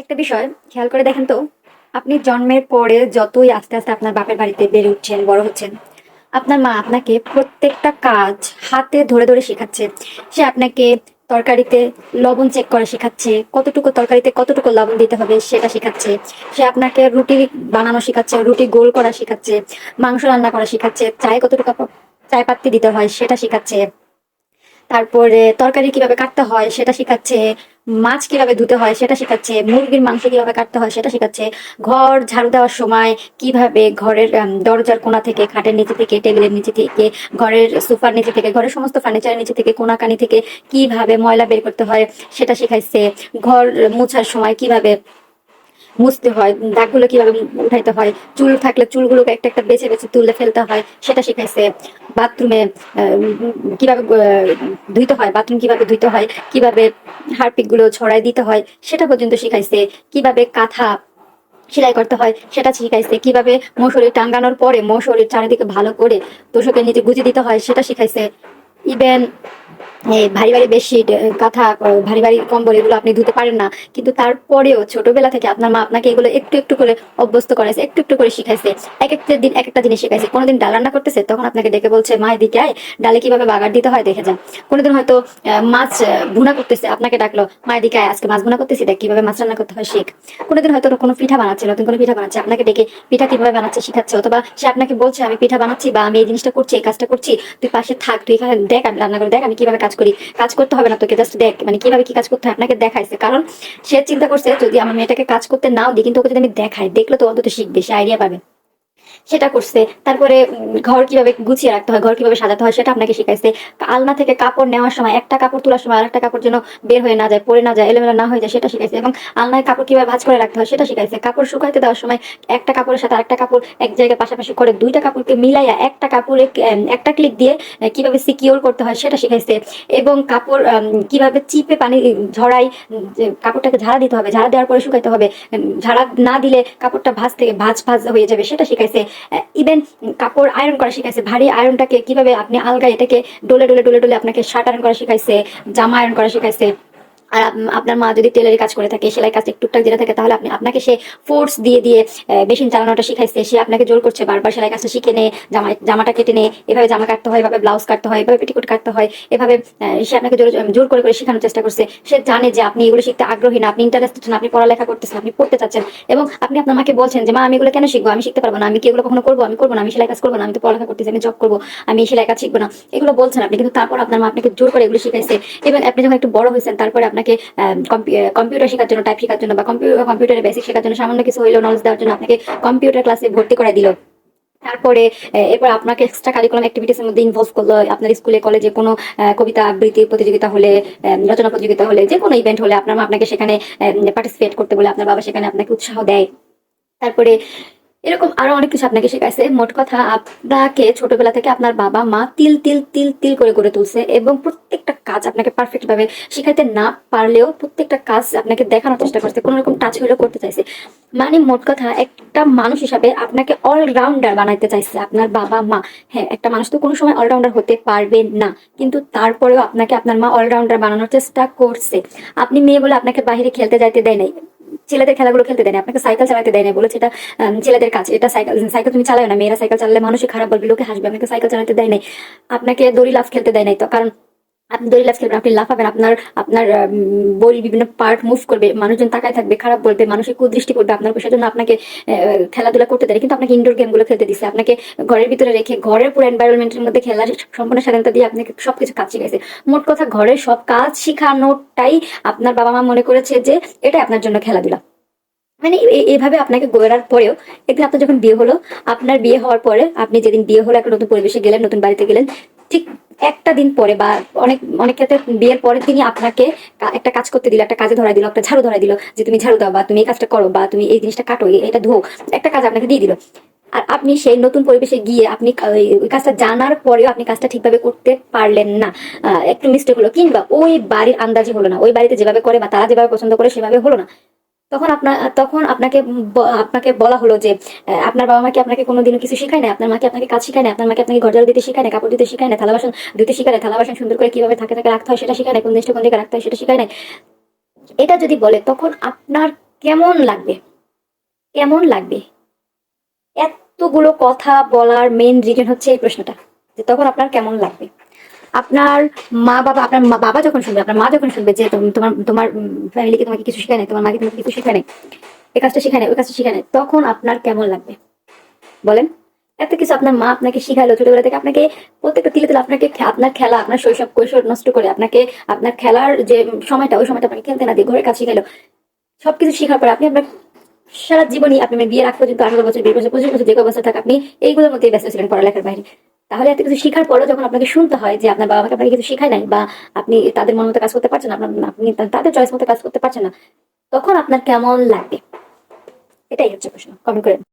একটা বিষয়, খেয়াল করে দেখেন তো, আপনি জন্মের পরে যতই আস্তে আস্তে আপনার বাপের বাড়িতে বেড়ে উঠছেন, বড় হচ্ছেন, আপনার মা আপনাকে প্রত্যেকটা কাজ হাতে ধরে ধরে শেখাচ্ছে। সে আপনাকে তরকারিতে লবণ চেক করা শেখাচ্ছে, কতটুকু তরকারিতে কতটুকু লবণ দিতে হবে সেটা শেখাচ্ছে। সে আপনাকে রুটি বানানো শেখাচ্ছে, রুটি গোল করা শেখাচ্ছে, মাংস রান্না করা শেখাচ্ছে, চায়ে কতটুকু চায় পাত্তি দিতে হয় সেটা শেখাচ্ছে। তারপরে তরকারি কীভাবে কাটতে হয় সেটা শেখাচ্ছে, মাছ কীভাবে ধুতে হয় সেটা শেখাচ্ছে, মুরগির মাংস কীভাবে কাটতে হয় সেটা শেখাচ্ছে, ঘর ঝাড়ু দেওয়ার সময় কীভাবে ঘরের দরজার কোণা থেকে, খাটের নিচে থেকে, টেবিলের নিচে থেকে, ঘরের সোফার নিচে থেকে, ঘরের সমস্ত ফার্নিচারের নিচে থেকে কোনাকানি থেকে কীভাবে ময়লা বের করতে হয় সেটা শেখাইছে, ঘর মুছার সময় কীভাবে মুছতে হয়, দাগগুলো কীভাবে উঠাইতে হয়, চুল থাকলে চুলগুলোকে একটা একটা বেছে বেছে তুলে ফেলতে হয়, সেটা শিখাইছে। বাথরুমে কীভাবে ধুইতে হয়, বাথরুম কীভাবে ধুইতে হয়, কীভাবে হারপিকগুলো ছড়াই দিতে হয়, সেটা পর্যন্ত শিখাইছে। কীভাবে কাঁথা সেলাই করতে হয়, সেটা শিখাইছে। কীভাবে মশুরি টাঙ্গানোর পরে মশুরির চারিদিকে ভালো করে তোষকের নিচে গুজে দিতে হয়, সেটা শিখাইছে। ইভেন ভারী ভারী বেডশিট কাঁথা ভারী ভারী কম্বল, এগুলো আপনি ধুতে পারেন না। কিন্তু তারপরেও ছোটবেলা থেকে আপনার মা আপনাকে এগুলো একটু একটু করে অভ্যস্ত করাইছে, একটু একটু করে শিখাইছে। এক একটা দিন এক একটা জিনিস শিখাইছে। কোনোদিন ডাল রান্না করতেছে, তখন আপনাকে ডেকে বলছে, মা, এদিকে আয়, ডালে কীভাবে বাগার দিতে হয় দেখে যান কোনোদিন হয়তো মাছ ভুনা করতেছে, আপনাকে ডাকলো, মা, এদিকে আয়, আজকে মাছ ভুনা করতেছি, দেখ কীভাবে মাছ রান্না করতে হয়, শিখ। কোনোদিন হয়তো কোনো পিঠা বানাচ্ছে, নতুন কোনো পিঠা বানাচ্ছে, আপনাকে ডেকে পিঠা কীভাবে বানাচ্ছে শিখাচ্ছে, অথবা সে আপনাকে বলছে, আমি পিঠা বানাচ্ছি বা আমি এই জিনিসটা করছি, এই কাজটা করছি, তুই পাশে থাক, তুই এখানে দেখ, আমি রান্না করে দেখ, আমি কীভাবে কাজ করি, কাজ করতে হবে না তোকে জাস্ট দেখ মানে কীভাবে কি কাজ করতে হয়, আপনাকে দেখাইছে। কারণ সে চিন্তা করছে, যদি আমার মেয়েটাকে কাজ করতে নাও দিই, কিন্তু ওকে যদি আমি দেখাই, দেখলে তো অন্তত শিখবে, সে আইডিয়া পাবে। সেটা করছে। তারপরে ঘর কীভাবে গুছিয়ে রাখতে হয়, ঘর কীভাবে সাজাতে হয় সেটা আপনাকে শিখাইছে। আলনা থেকে কাপড় নেওয়ার সময় একটা কাপড় তোলার সময় আরেকটা কাপড় যেন বের হয়ে না যায় পরে না যায়, এলোমেলো না হয়ে যায়, সেটা শিখাইছে। এবং আলনায় কাপড় কীভাবে ভাঁজ করে রাখতে হয় সেটা শিখাইছে। কাপড় শুকাইতে দেওয়ার সময় একটা কাপড়ের সাথে আরেকটা কাপড় এক জায়গায় পাশাপাশি করে দুইটা কাপড়কে মিলাইয়া একটা কাপড়ে একটা ক্লিক দিয়ে কীভাবে সিকিওর করতে হয় সেটা শিখাইছে। এবং কাপড় কীভাবে চিপে পানি ঝড়াই কাপড়টাকে ঝাড়া দিতে হবে, ঝাড়া দেওয়ার পরে শুকাইতে হবে ঝাড়া না দিলে কাপড়টা ভাজ থেকে ভাঁজ, ভাজ হয়ে যাবে সেটা শিখাইছে। ইভেন কাপড় আয়রন করা শিখাইছে, ভারী আয়রনটাকে কীভাবে আপনি আলগা এটাকে ডোলে ডোলে ডোলে ডোলে আপনাকে শার্ট আয়রন করা শিখাইছে, জামা আয়রন করা শিখাইছে। আর আপনার মা যদি টেলারি কাজ করে থাকে, সেলাই কাজ টুকটাক যেটা থাকে, তাহলে আপনি, আপনাকে সে ফোর্স দিয়ে দিয়ে মেশিন চালানোটা শিখাইছে। সে আপনাকে জোর করছে বারবার সেলাই কাজটা শিখে নে, জামা, জামাটা কেটে নে, এভাবে জামা কাটতে হয়, এভাবে ব্লাউজ কাটতে হয়, এভাবে পেটিকোট কাটতে হয়, এভাবে সে আপনাকে জোর জোর করে করে শেখানোর চেষ্টা করছে। সে জানে যে আপনি এগুলো শিখতে আগ্রহী না, আপনি ইন্টারেস্টেড না, আপনি পড়ালেখা করতেছেন, আপনি পড়তে চাচ্ছেন। এবং আপনি আপনার মাকে বলছেন যে, মা, আমি এগুলো কেন শিখব? আমি শিখতে পারব না। আমি কি এগুলো কখনো করব? আমি করব না। আমি সেলাই কাজ করব না। আমি তো পড়ালেখা করতেছি, আমি জব করব। আমি সেলাই কাজ শিখব না। এগুলো বলছেন আপনি, কিন্তু তারপর আপনার মা আপনাকে জোর করে এগুলো শিখাইছে। এবং আপনি যখন একটু বড় হয়েছেন, তারপরে আপনাকে কম্পিউটার শেখার জন্য টাইপ শেখার জন্য বা কম্পিউটার কম্পিউটারের বেসিক শেখার জন্য সামান্য কিছু হইলেও নলেজ দেওয়ার জন্য আপনাকে কম্পিউটার ক্লাসে ভর্তি করে দিল। তারপরে এরপর আপনাকে এক্সট্রা কারিকুলাম অ্যাক্টিভিটিস এর মধ্যে ইনভলভ করল, আপনার স্কুলে কলেজে কোনো কবিতা আবৃত্তি প্রতিযোগিতা হলে রচনা প্রতিযোগিতা হলে, যে কোনো ইভেন্ট হলে আপনার আপনাকে সেখানে পার্টিসিপেট করতে বলে আপনার বাবা সেখানে আপনাকে উৎসাহ দেয়। তারপরে এরকম আরও অনেক কিছু আপনাকে শেখাইছে। মোট কথা আপনাকে ছোটবেলা থেকে আপনার বাবা মা তিল তিল তিল তিল করে করে তুলছে এবং প্রত্যেকটা কাজ আপনাকে পারফেক্ট ভাবে শিখাইতে না পারলেও প্রত্যেকটা কাজ আপনাকে দেখানোর চেষ্টা করছে কোনো রকম টাচ হলেও করতে চাইছে। মানে মোট কথা একটা মানুষ হিসাবে আপনাকে অলরাউন্ডার বানাইতে চাইছে আপনার বাবা মা। হ্যাঁ একটা মানুষ তো কোনো সময় অলরাউন্ডার হতে পারবে না, কিন্তু তারপরেও আপনাকে আপনার মা অলরাউন্ডার বানানোর চেষ্টা করছে। আপনি মেয়ে বলে আপনাকে বাইরে খেলতে যাইতে দেয় নাই। ছেলেদের খেলাগুলো খেলতে দেয় না, আপনাকে সাইকেল চালাতে দেয় না, বলেছে এটা ছেলেদের কাজ, এটা সাইকেল সাইকেল তুমি চালাও না, মেয়েরা সাইকেল চালালে মানুষই খারাপ বলবে, লোকে হাসবে আপনাকে সাইকেল চালাতে দেয় নাই, আপনাকে দড়ি লাফ খেলতে দেয় নাই তো, কারণ আপনি দড়ি লাফ খেলবেন আপনি লাফাবেন, আপনার আপনার বই বিভিন্ন পার্ট মুভ করবে, মানুষজন তাকায় থাকবে, খারাপ বলবে, মানুষের কুদৃষ্টি করবে আপনার উপর। সেজন্য আপনাকে খেলাধুলা করতে দেয়। কিন্তু আপনাকে ইনডোর গেমগুলো খেলতে দিচ্ছে আপনাকে ঘরের ভিতরে রেখে, ঘরের পুরো এনভায়রনমেন্টের মধ্যে খেলার সম্পূর্ণ স্বাধীনতা দিয়ে আপনাকে সবকিছু কাজ শিখাইছে মোট কথা, ঘরের সব কাজ শিখানোটাই আপনার বাবা মা মনে করেছে যে এটা আপনার জন্য খেলাধুলা। মানে এভাবে আপনাকে গড়ার পরেও, একদিন আপনার যখন বিয়ে হলো, আপনার বিয়ে হওয়ার পরে, আপনি যেদিন বিয়ে হলো, একটা নতুন পরিবেশে গেলেন, নতুন বাড়িতে গেলেন ঠিক একটা দিন পরে বা অনেক অনেক ক্ষেত্রে বিয়ের পরে তিনি আপনাকে একটা কাজ করতে দিল, একটা কাজে ধরা দিল, একটা ঝাড়ু ধরা দিল যে তুমি ঝাড়ু দাও বা তুমি এই কাজটা করো বা তুমি এই জিনিসটা কাটো এটা ধো একটা কাজ আপনাকে দিয়ে দিল। আর আপনি সেই নতুন পরিবেশে গিয়ে আপনি ওই কাজটা জানার পরেও আপনি কাজটা ঠিকভাবে করতে পারলেন না। একটু মিস্টেক হলো, কিংবা ওই বাড়ির আন্দাজে হলো না, ওই বাড়িতে যেভাবে করে বা তারা যেভাবে পছন্দ করে সেভাবে হলো না। তখন আপনার তখন আপনাকে আপনাকে বলা হলো যে আপনার বাবা মাকে আপনাকে কোনোদিনও কিছু শেখায় না আপনার মাকে আপনাকে কাজ শেখায় না আপনার মাকে আপনাকে ঘর ঝাড়ু দিতে শেখায় না কাপড় দিতে শেখায় না থালা বাসন দিতে শেখায় না থালা বাসন সুন্দর করে কীভাবে থাকে থাকে রাখতে হয় সেটা শেখায় না কোন জিনিসটা কোন দিকে রাখতে হয় সেটা শেখায় না এটা যদি বলে, তখন আপনার কেমন লাগবে? কেমন লাগবে? এতগুলো কথা বলার মেন রিজন হচ্ছে এই প্রশ্নটা, যে তখন আপনার কেমন লাগবে? আপনার মা বাবা, আপনার বাবা যখন শুনবে, আপনার মা যখন শুনবে যে তুমি- তোমার তোমার ফ্যামিলিকে তোমাকে কিছু শেখায় তোমার মাকে তোমাকে কিছু শেখায় নাই কাজটা শেখায় নাই, ওই কাজটা শেখায় নাই, তখন আপনার কেমন লাগবে? বলেন। এত কিছু আপনার মা আপনাকে শিখালো ছোটবেলা থেকে, আপনাকে প্রত্যেকটা তিলে তিলে আপনাকে আপনার খেলা, আপনার শৈশব, কৈশোর নষ্ট করে, আপনাকে, আপনার খেলার যে সময়টা, ওই সময়টা আপনাকে খেলতে না দিয়ে ঘরের কাজ শিখালো সবকিছু শেখার পরে আপনি আপনার সারা জীবনই আপনি বিয়ের আগ পর্যন্ত আঠারো বছর, বিশ বছর, পঁচিশ বছর যে অবস্থা থাকে, আপনি এইগুলোর মধ্যে ব্যস্ত ছিলেন পড়ালেখার বাইরে। তাহলে এত কিছু শেখার পরও যখন আপনাকে শুনতে হয় যে আপনার বাবা মাকে আপনাকে কিছু শেখায় নাই বা আপনি তাদের মন মতো কাজ করতে পারছেন আপনার আপনি তাদের চয়েস মতো কাজ করতে পারছেন না, তখন আপনার কেমন লাগবে? এটাই হচ্ছে প্রশ্ন। কমেন্ট করেন